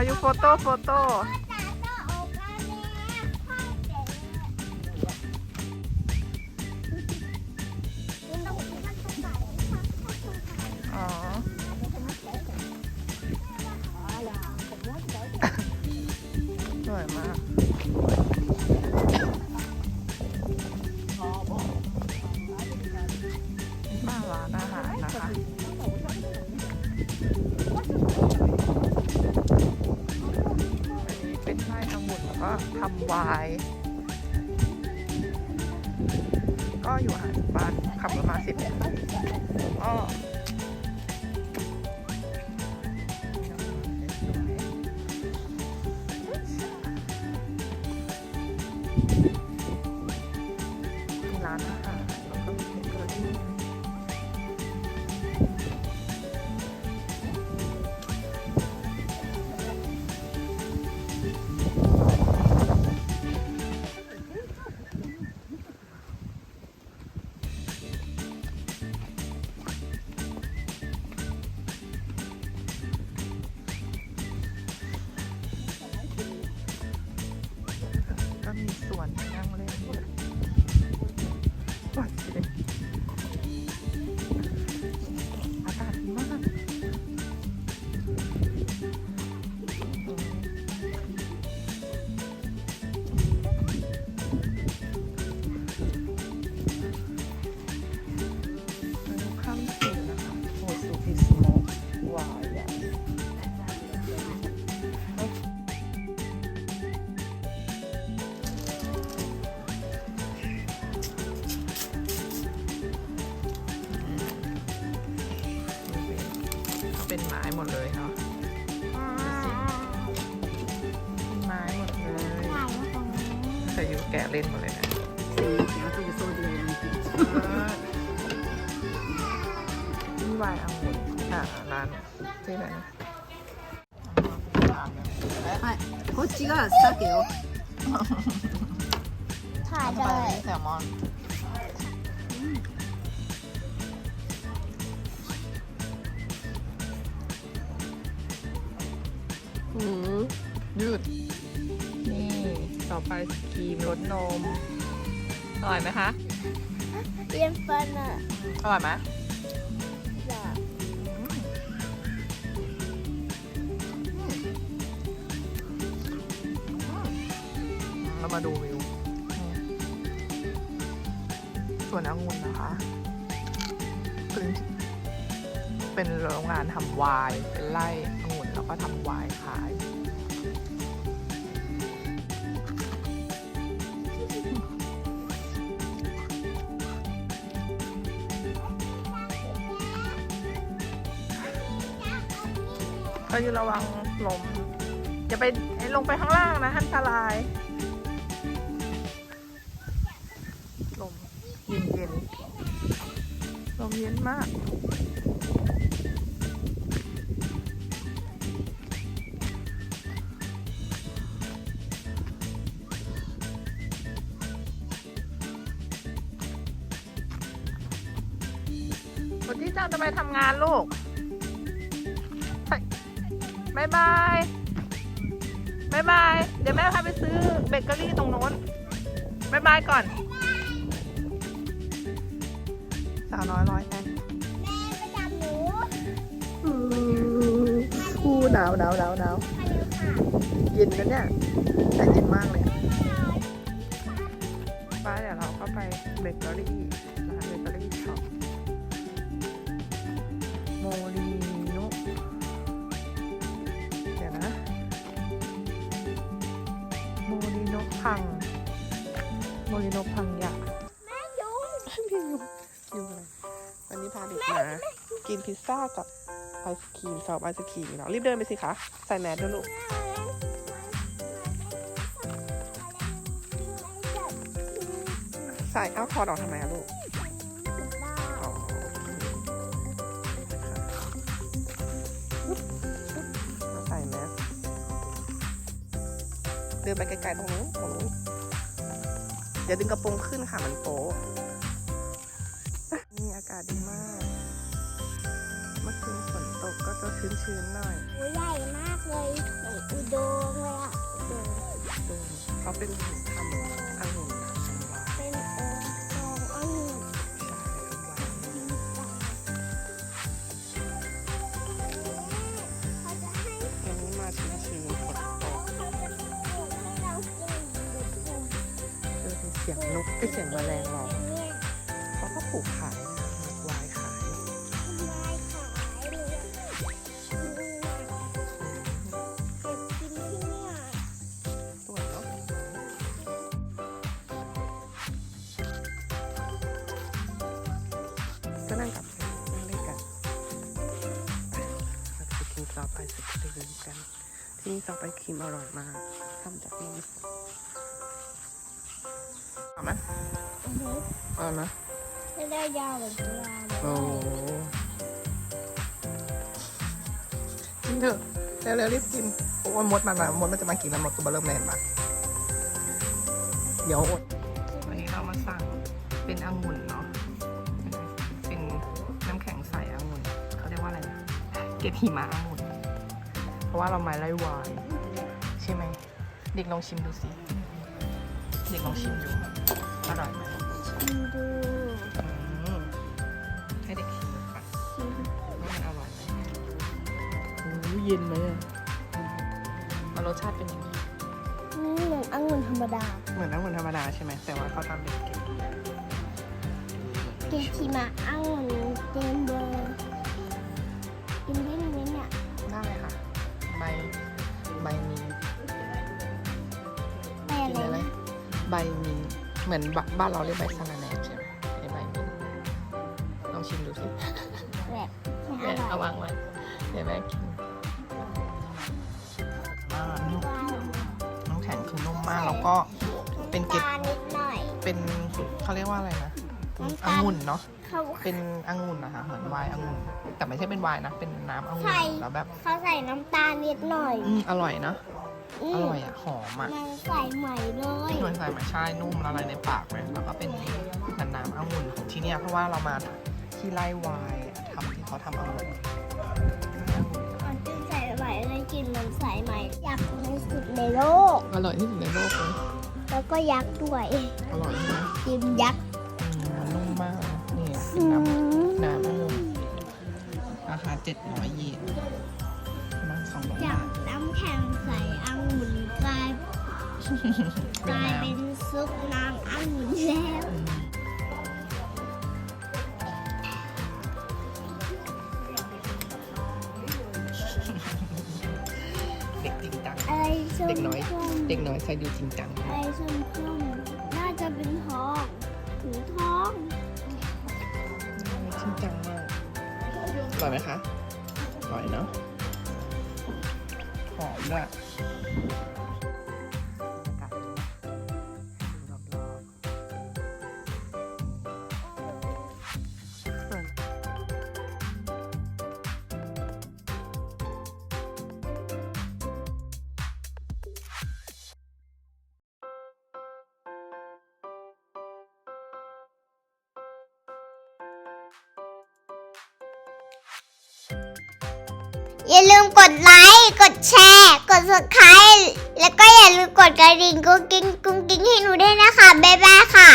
มาอยู่โฟโต้โฟโต้อ๋อ วก็ทำไวน์ก็อยู่อ่านบ้านขับรถมาสิบนาทีก็ เป็นไม้หมดเลยเนาะเป็นไม้หมดเลยแต่อยู่แกะเล่นหมดเลยนะ นี่วายองุ่นอ่าร้านชื่ออะไรนะ はい、こっちが鮭よ。 ถ่าย ไป ยืด นี่ ต่อไปสกรีมรสนม อร่อยไหมคะเรียนฟันอะอร่อยไหมอยากเรามาดูวิว ส่วนองุ่นนะคะพื้นเป็นโรงงานทำไวน์เป็นไร่องุ่นแล้วก็ทำไวน์ขาย ก็อยู่ระวังลมอย่าไปลงไปข้างล่างนะอันตรายลมเย็นเย็นๆลมเย็นมากวันที่เจ้าจะไปทำงานลูก บายบายบายบาย เดี๋ยวแม่พาไปซื้อเบเกอรี่ตรงโน้นบายบายก่อน สาวน้อยร้อยแอนแม่ไปจับหนูคู่หนาวหนาวหนาวหนาวไปเร็วค่ะเย็นนะเนี่ย แต่เย็นมากเลยป้าเดี๋ยวเราก็ไปเบเกอรี่ร้านเบเกอรี่ช็อปโมริ พังโมริโนพังยะแม่ยุงพี่ยุงยุงอะไรวันนี้พาเด็กมากินพิซซ่ากับไอศครีมซอบไอศครีมเนาะรีบเดินไปสิคะใส่แมสด้วยลูกใส่เอาคอดออกทำไมอะลูก ดินไปไกลๆตรงนู้นตรงนู้นอย่าดึงกระโปรงขึ้นค่ะมันโป๊นี่อากาศดีมาก เมื่อคืนฝนตกก็จะชื้นๆหน่อยใหญ่มากเลยเหมือนอุดงเลยอะอุดงเขาเป็นหิน สียงนกไอเสียงแมลงร้องเขาก็ปลูกขายนะมัดวายขายทำลายขายเลยอืมเก็บกินที่นี่ยสวเนาะก็นั่งกับนั่งเล่นกันเราจะไปกินซอสไอศครีมกัน ที่นี่ซอสไอศครีมอร่อยมาก เอาไหมอือฮึเอาไหมไม่ได้ยาวแบบยาวโอ้กินเถอะเร็วๆรีบกินโอ้ยมดมันมามดมันจะมากินแล้วมดตัวเบอร์เริ่มแลนมาเดี๋ยวอดวันนี้เรามาสั่งเป็นองุ่นเนาะเป็นน้ำแข็งใสองุ่นเขาเรียกว่าอะไรนะเกล็ดหิมะองุ่นเพราะว่าเรามาไล่วายใช่ไหมเด็กลองชิมดูสิ เด็กลองชิมดู อร่อยไหมชิมดูอืมให้เด็กชิมดูค่ะชิมว่ามันอร่อยไหมโอ้เย็นไหมอะมันรสชาติเป็นยังไงนี่เหมือนองุ่นธรรมดา เหมือนน้ำมันธรรมดาใช่ไหมแต่ว่าเขาทำเป็นเกล็ดเกทิมะองุ่น ใบมีเหมือนบบ้านเราเรียกใบสะระแหน่ใช่ไหมไอ้ใบมีลองชิมดูสิแบบไม่อแม่ร่อยเอาวางไว้เดี๋ยวแม่กินอ่านุ่มน้ำแข็งคือนุ่มมากแล้วก็เป็นเกล็ดตาลนิดหน่อย เป็นเขาเรียกว่าอะไรนะน้ำอตาลงุ่นเนาะเขาเป็นองุ่นนะคะเหมือนไวน์องุ่นแต่ไม่ใช่เป็นไวน์นะเป็นน้ำองุ่ใช่นแล้วแบบเขาใส่น้ำตาลนิดหน่อย อืมอร่อยนะ อือมร่อยอะ หอมอะมันใส่ใหม่เลยมันใส่มาใช่นุ่มละลายในปากเลยแล้วก็เป็นน้ำน้ำองุ่นของที่เนี่ยเพราะว่าเรามาที่ไร่ไวน์อะทำที่เขาทำองุ่นมันจะใส่ใหม่เลยกลินมันใส่ใหม่ยักษ์ในสุดในโลก อร่อยที่สุดในโลกเลยแล้วก็ยักษ์ด้วย อร่อยใช่ไหมกินยักษ์อืมมันนุ่มมากนะนี่เป็อืนน้มำน้ำองุ่นราคาเจ็ดร้อยเยนประมาณสองร้อยจากบาทน้ำแข็งใส่องุ่นกลาย กเป็นลายน้ำเป็นซุปน้ำองุ่นแล้วอืมเด็กจริงจังอะไรส้มเด็กน้อย ส้มเด็กน้อยใส่ดูจริงจังอะไรส้มส้มน่าจะเป็นทองถึงทองจริงจังมากอร่อยไหมคะอร่อยเนาะหอมด้วย อย่าลืมกดไลค์ กดแชร์ กด subscribe แล้วก็อย่าลืมกดกระดิ่งกุ้งกิ้งกุ้งกิ้งให้หนูด้วยนะคะ บ๊ายบายค่ะ